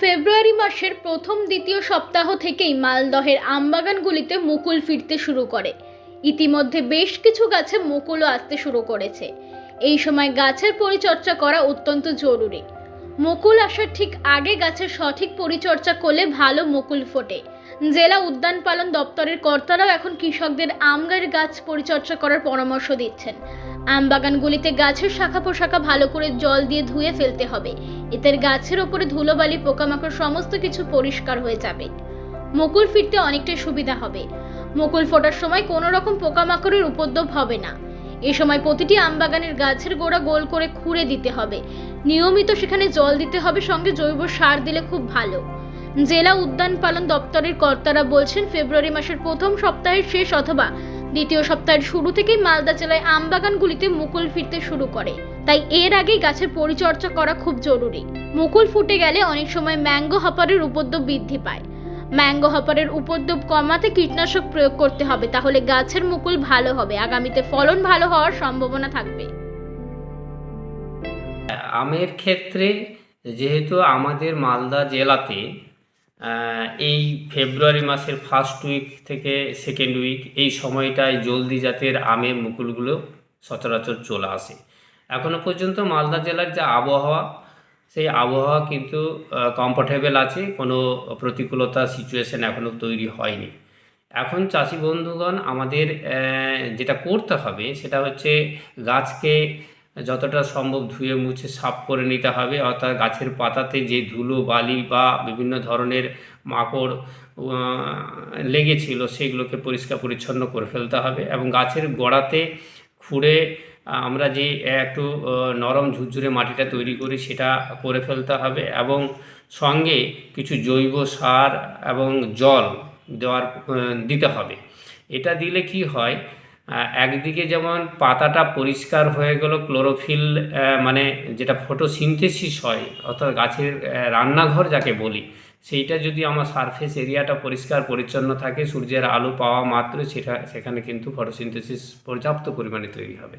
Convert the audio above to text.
ফেব্রুয়ারি মাসের প্রথম দ্বিতীয় সপ্তাহ থেকেই মালদহের আমবাগানগুলিতে মুকুল ফিরতে শুরু করে। ইতিমধ্যে বেশ কিছু গাছে মুকুলও আসতে শুরু করেছে। এই সময় গাছের পরিচর্যা করা অত্যন্ত জরুরি। মুকুল আসার ঠিক আগে গাছের সঠিক পরিচর্যা করলে ভালো মুকুল ফোটে। জেলা উদ্যান পালন দপ্তরের কর্তারাও এখন কৃষকদের আম গাছ পরিচর্যা করার পরামর্শ দিচ্ছেন। আম বাগানগুলিতে গাছের শাখা পোশাখা ভালো করে জল দিয়ে ধুয়ে ফেলতে হবে। এতে গাছের ওপরে ধুলোবালি, পোকামাকড় সমস্ত কিছু পরিষ্কার হয়ে যাবে। মুকুল ফিরতে অনেকটাই সুবিধা হবে। মুকুল ফোটার সময় কোনো রকম পোকামাকড়ের উপদ্রব হবে না। এ সময় প্রতিটি আম বাগানের গাছের গোড়া গোল করে খুঁড়ে দিতে হবে। নিয়মিত সেখানে জল দিতে হবে, সঙ্গে জৈব সার দিলে খুব ভালো। জেলা উদ্যান পালন দপ্তরের কর্তারা বলছেন, ফেব্রুয়ারি মাসের প্রথম সপ্তাহের শেষ অথবা দ্বিতীয় সপ্তাহের শুরু থেকেই মালদা জেলায় আম বাগানগুলিতে মুকুল ফিরতে শুরু করে। তাই এর আগেই গাছের পরিচর্যা করা খুব জরুরি। মুকুল ফুটে গেলে অনেক সময় ম্যাঙ্গো হপারের উপদ্রব বৃদ্ধি পায়। ম্যাঙ্গো হপারের উপদ্রব কমাতে কীটনাশক প্রয়োগ করতে হবে, তাহলে গাছের মুকুল ভালো হবে, আগামীতে ফলন ভালো হওয়ার সম্ভাবনা থাকবে। আমের ক্ষেত্রে যেহেতু আমাদের মালদা জেলাতে এই ফেব্রুয়ারি মাসের ফার্স্ট উইক থেকে সেকেন্ড উইক এই সময়টায় জলদি জাতের আমের মুকুলগুলো সচরাচর চলে আসে। এখনও পর্যন্ত মালদা জেলার যে আবহাওয়া সেই আবহাওয়া কিন্তু কমফোর্টেবল আছে, কোনো প্রতিকূলতা সিচুয়েশন এখনও তৈরি হয়নি। এখন চাষি বন্ধুগণ, আমাদের যেটা করতে হবে, সেটা হচ্ছে গাছকে যতটা সম্ভব ধুয়ে মুছে সাফ করে নিতে হবে। অর্থাৎ গাছের পাতাতে যে ধুলো, বালি বা বিভিন্ন ধরনের মাকড় লেগেছিল, সেগুলোকে পরিষ্কার পরিচ্ছন্ন করে ফেলতে হবে এবং গাছের গোড়াতে খুঁড়ে আমরা যে একটু নরম ঝুরঝুরে মাটিটা তৈরি করি সেটা করে ফেলতে হবে এবং সঙ্গে কিছু জৈব সার এবং জল দেওয়ার দিতে হবে। এটা দিলে কি হয় একদিকে যেমন পাতাটা পরিষ্কার হয়ে গেল, ক্লোরোফিল মানে যেটা ফটোসিনথেসিস হয়, অর্থাৎ গাছের রান্নাঘর যাকে বলি, সেইটা যদি আমার সারফেস এরিয়াটা পরিষ্কার পরিচ্ছন্ন থাকে, সূর্যের আলো পাওয়া মাত্র সেটা, সেখানে কিন্তু ফটোসিনথেসিস পর্যাপ্ত পরিমাণে তৈরি হবে।